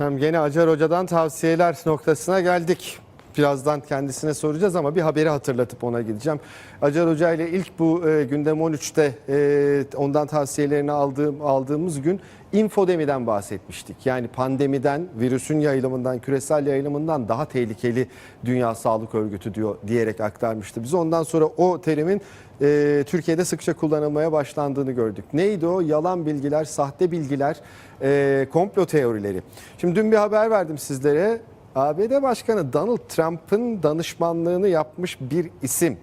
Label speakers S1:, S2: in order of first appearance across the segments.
S1: Hem gene Acar Hoca'dan tavsiyeler noktasına geldik. Birazdan kendisine soracağız ama bir haberi hatırlatıp ona gideceğim. Acar Hoca ile ilk bu e, gündem 13'te e, ondan tavsiyelerini aldığım aldığımız gün infodemiden bahsetmiştik. Yani pandemiden, virüsün yayılımından, küresel yayılımından daha tehlikeli Dünya Sağlık Örgütü diyor diyerek aktarmıştı. Biz ondan sonra o terimin e, Türkiye'de sıkça kullanılmaya başlandığını gördük. Neydi o? Yalan bilgiler, sahte bilgiler, e, komplo teorileri. Şimdi dün bir haber verdim sizlere. ABD Başkanı Donald Trump'ın danışmanlığını yapmış bir isim.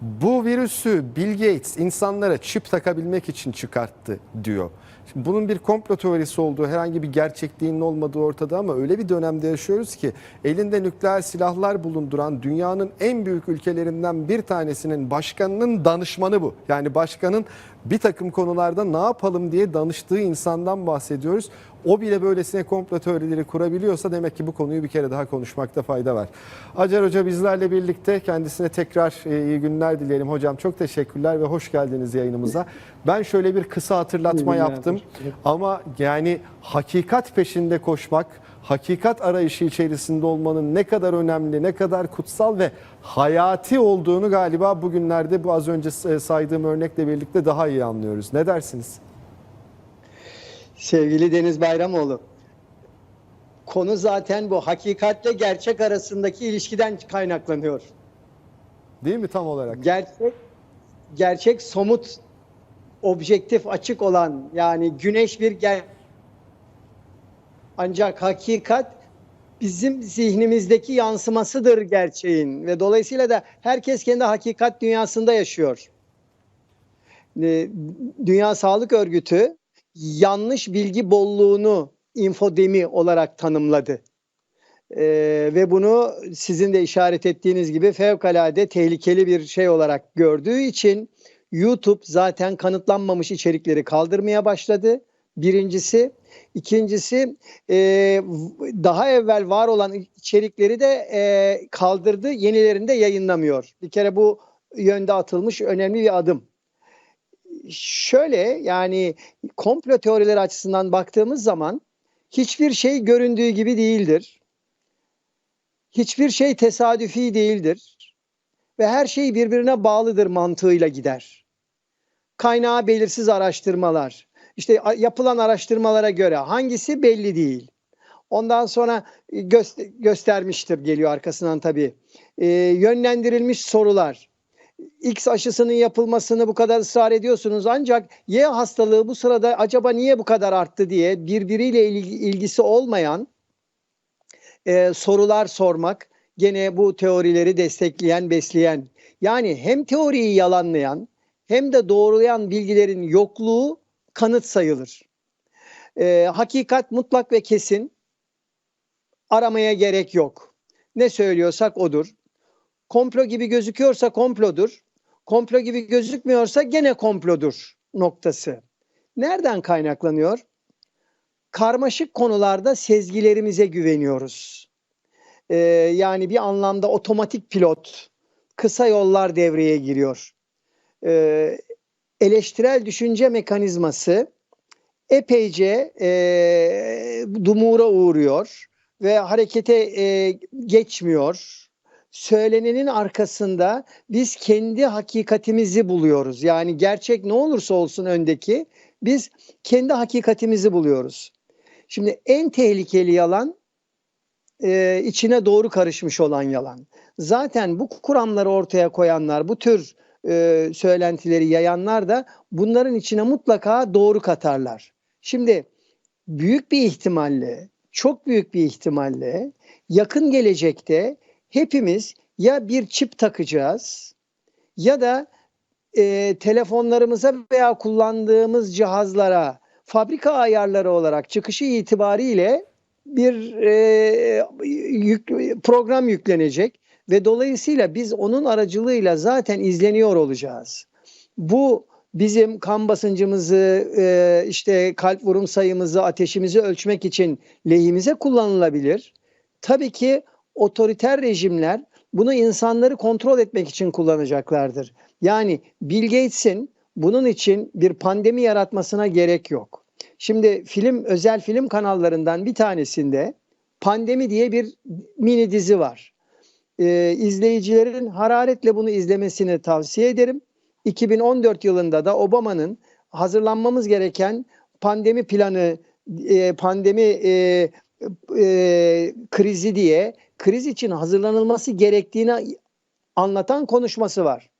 S1: Bu virüsü Bill Gates insanlara çip takabilmek için çıkarttı diyor. Şimdi bunun bir komplo teorisi olduğu, herhangi bir gerçekliğinin olmadığı ortada ama öyle bir dönemde yaşıyoruz ki elinde nükleer silahlar bulunduran dünyanın en büyük ülkelerinden bir tanesinin başkanının danışmanı bu. Yani başkanın bir takım konularda ne yapalım diye danıştığı insandan bahsediyoruz. O bile böylesine komplo teorileri kurabiliyorsa demek ki bu konuyu bir kere daha konuşmakta fayda var. Acar Hoca bizlerle birlikte kendisine tekrar e, iyi günler dileyelim. Hocam çok teşekkürler ve hoş geldiniz yayınımıza. Ben şöyle bir kısa hatırlatma yaptım ama yani hakikat peşinde koşmak, hakikat arayışı içerisinde olmanın ne kadar önemli, ne kadar kutsal ve hayati olduğunu galiba bugünlerde bu az önce saydığım örnekle birlikte daha iyi anlıyoruz. Ne dersiniz?
S2: Sevgili Deniz Bayramoğlu, konu zaten bu hakikatle gerçek arasındaki ilişkiden kaynaklanıyor.
S1: Değil mi tam olarak?
S2: Gerçek, gerçek somut, objektif, açık olan yani güneş bir ger ancak hakikat bizim zihnimizdeki yansımasıdır gerçeğin ve dolayısıyla da herkes kendi hakikat dünyasında yaşıyor. Ee, Dünya Sağlık Örgütü yanlış bilgi bolluğunu infodemi olarak tanımladı. Ee, ve bunu sizin de işaret ettiğiniz gibi fevkalade tehlikeli bir şey olarak gördüğü için YouTube zaten kanıtlanmamış içerikleri kaldırmaya başladı. Birincisi. ikincisi e, daha evvel var olan içerikleri de e, kaldırdı. Yenilerini de yayınlamıyor. Bir kere bu yönde atılmış önemli bir adım şöyle yani komplo teorileri açısından baktığımız zaman hiçbir şey göründüğü gibi değildir. Hiçbir şey tesadüfi değildir. Ve her şey birbirine bağlıdır mantığıyla gider. Kaynağı belirsiz araştırmalar. İşte yapılan araştırmalara göre hangisi belli değil. Ondan sonra göster göstermiştir geliyor arkasından tabii. Ee, yönlendirilmiş sorular X aşısının yapılmasını bu kadar ısrar ediyorsunuz ancak Y hastalığı bu sırada acaba niye bu kadar arttı diye birbiriyle ilgisi olmayan e, sorular sormak gene bu teorileri destekleyen, besleyen yani hem teoriyi yalanlayan hem de doğrulayan bilgilerin yokluğu kanıt sayılır. E, hakikat mutlak ve kesin aramaya gerek yok. Ne söylüyorsak odur komplo gibi gözüküyorsa komplodur. Komplo gibi gözükmüyorsa gene komplodur noktası. Nereden kaynaklanıyor? Karmaşık konularda sezgilerimize güveniyoruz. Ee, yani bir anlamda otomatik pilot, kısa yollar devreye giriyor. Ee, eleştirel düşünce mekanizması epeyce e, dumura uğruyor ve harekete e, geçmiyor söylenenin arkasında biz kendi hakikatimizi buluyoruz. Yani gerçek ne olursa olsun öndeki biz kendi hakikatimizi buluyoruz. Şimdi en tehlikeli yalan e, içine doğru karışmış olan yalan. Zaten bu kuramları ortaya koyanlar, bu tür e, söylentileri yayanlar da bunların içine mutlaka doğru katarlar. Şimdi büyük bir ihtimalle, çok büyük bir ihtimalle yakın gelecekte hepimiz ya bir çip takacağız ya da e, telefonlarımıza veya kullandığımız cihazlara fabrika ayarları olarak çıkışı itibariyle bir e, yük, program yüklenecek ve dolayısıyla biz onun aracılığıyla zaten izleniyor olacağız. Bu bizim kan basıncımızı, e, işte kalp vurum sayımızı, ateşimizi ölçmek için lehimize kullanılabilir. Tabii ki otoriter rejimler bunu insanları kontrol etmek için kullanacaklardır. Yani Bill Gates'in bunun için bir pandemi yaratmasına gerek yok. Şimdi film özel film kanallarından bir tanesinde Pandemi diye bir mini dizi var. Ee, izleyicilerin hararetle bunu izlemesini tavsiye ederim. 2014 yılında da Obama'nın hazırlanmamız gereken pandemi planı, e, pandemi e, e, krizi diye kriz için hazırlanılması gerektiğini anlatan konuşması var.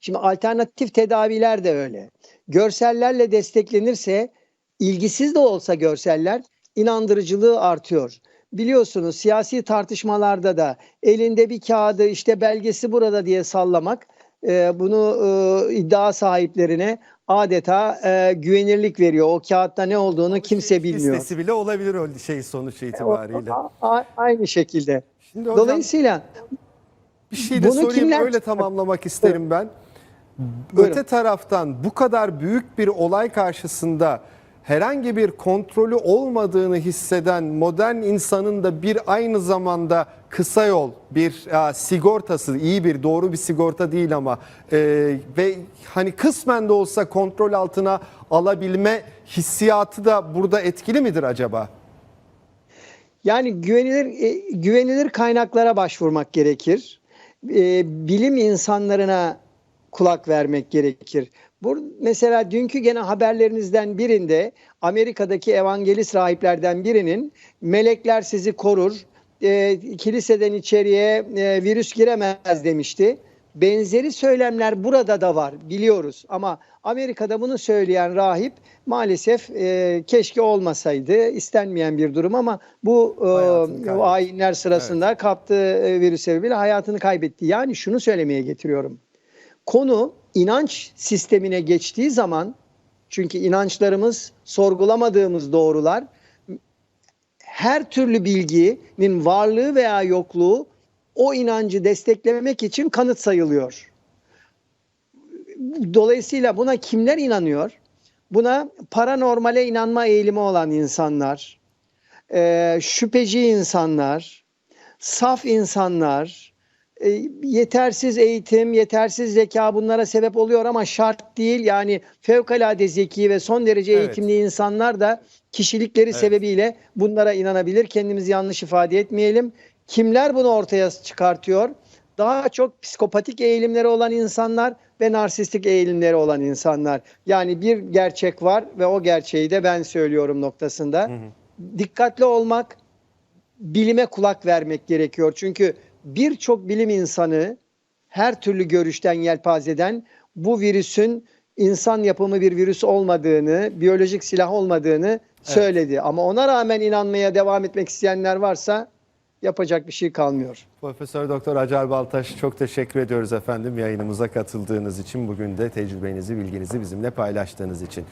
S2: Şimdi alternatif tedaviler de öyle. Görsellerle desteklenirse ilgisiz de olsa görseller inandırıcılığı artıyor. Biliyorsunuz siyasi tartışmalarda da elinde bir kağıdı işte belgesi burada diye sallamak e, bunu e, iddia sahiplerine adeta e, güvenirlik veriyor. O kağıtta ne olduğunu kimse bilmiyor.
S1: Listesi bile olabilir o şey sonuç itibariyle.
S2: A- a- aynı şekilde.
S1: Şimdi hocam
S2: Dolayısıyla
S1: bir şey de
S2: bunu
S1: sorayım
S2: kimler-
S1: öyle tamamlamak isterim ben.
S2: Buyurun.
S1: Öte taraftan bu kadar büyük bir olay karşısında herhangi bir kontrolü olmadığını hisseden modern insanın da bir aynı zamanda kısa yol bir e, sigortası iyi bir doğru bir sigorta değil ama e, ve hani kısmen de olsa kontrol altına alabilme hissiyatı da burada etkili midir acaba?
S2: Yani güvenilir e, güvenilir kaynaklara başvurmak gerekir. E, bilim insanlarına kulak vermek gerekir. Bu mesela dünkü gene haberlerinizden birinde Amerika'daki evangelist rahiplerden birinin melekler sizi korur, e, kiliseden içeriye e, virüs giremez demişti. Benzeri söylemler burada da var biliyoruz ama Amerika'da bunu söyleyen rahip maalesef e, keşke olmasaydı istenmeyen bir durum ama bu e, ayinler sırasında kaptığı e, virüs sebebiyle hayatını kaybetti. Yani şunu söylemeye getiriyorum. Konu inanç sistemine geçtiği zaman çünkü inançlarımız sorgulamadığımız doğrular her türlü bilginin varlığı veya yokluğu o inancı desteklemek için kanıt sayılıyor. Dolayısıyla buna kimler inanıyor? Buna paranormale inanma eğilimi olan insanlar, şüpheci insanlar, saf insanlar, e, yetersiz eğitim, yetersiz zeka bunlara sebep oluyor ama şart değil. Yani fevkalade zeki ve son derece
S1: Evet.
S2: eğitimli insanlar da kişilikleri sebebiyle bunlara inanabilir. Kendimizi yanlış ifade etmeyelim. Kimler bunu ortaya çıkartıyor? Daha çok psikopatik eğilimleri olan insanlar ve narsistik eğilimleri olan insanlar. Yani bir gerçek var ve o gerçeği de ben söylüyorum noktasında. Dikkatli olmak, bilime kulak vermek gerekiyor. Çünkü birçok bilim insanı her türlü görüşten yelpazeden bu virüsün insan yapımı bir virüs olmadığını, biyolojik silah olmadığını söyledi. Ama ona rağmen inanmaya devam etmek isteyenler varsa yapacak bir şey kalmıyor.
S1: Profesör Doktor Acar Baltaş çok teşekkür ediyoruz efendim yayınımıza katıldığınız için bugün de tecrübenizi, bilginizi bizimle paylaştığınız için.